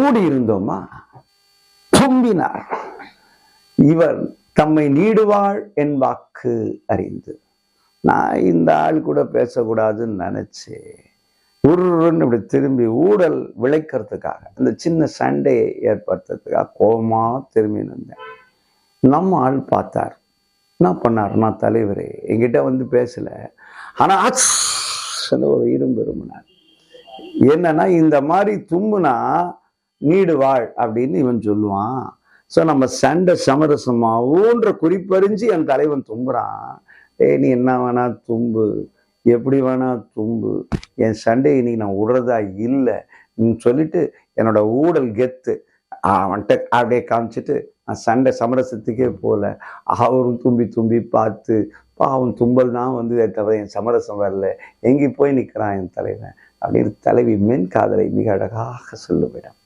ஊடி இருந்தோமா தும்பினார். இவர் தம்மை நீடுவாள் என் வாக்கு அறிந்து. நான் இந்த ஆள் கூட பேசக்கூடாதுன்னு நினைச்சேன். உருன்னு இப்படி திரும்பி ஊடல் விளைக்கிறதுக்காக அந்த சின்ன சண்டையை ஏற்படுத்துறதுக்காக கோபமாக திரும்பி நின்றேன் நம்ம ஆள் பார்த்தார். என்ன பண்ணார்? நான் தலைவரே என்கிட்ட வந்து பேசல. ஆனால் அச்ன்னு ஒரு இரும்பு விரும்பினார் என்னன்னா இந்த மாதிரி தும்புனா நீடு வாழ் அப்படின்னு இவன் சொல்லுவான். ஸோ நம்ம சண்டை சமரசமாவோன்ற குறிப்பறிஞ்சு என் தலைவன் தும்புறான். ஏய் நீ என்ன வேணா தும்பு. எப்படி வேணா தும்பு. என் சண்டையை நீ நான் விடுறதா இல்லை. சொல்லிட்டு என்னோட ஊடல் கெத்து. அவன்கிட்ட அப்படியே காமிச்சிட்டு நான் சண்டை சமரசத்துக்கே போகல. அவரும் தும்பி தும்பி பார்த்து பாவம் தும்பல் தான் வந்து தவிர என் சமரசம் வரல. எங்கே போய் நிற்கிறான் என் தலைவன். அப்படின்னு தலைவி மென் காதலை மிக அழகாக சொல்லுவிடம்.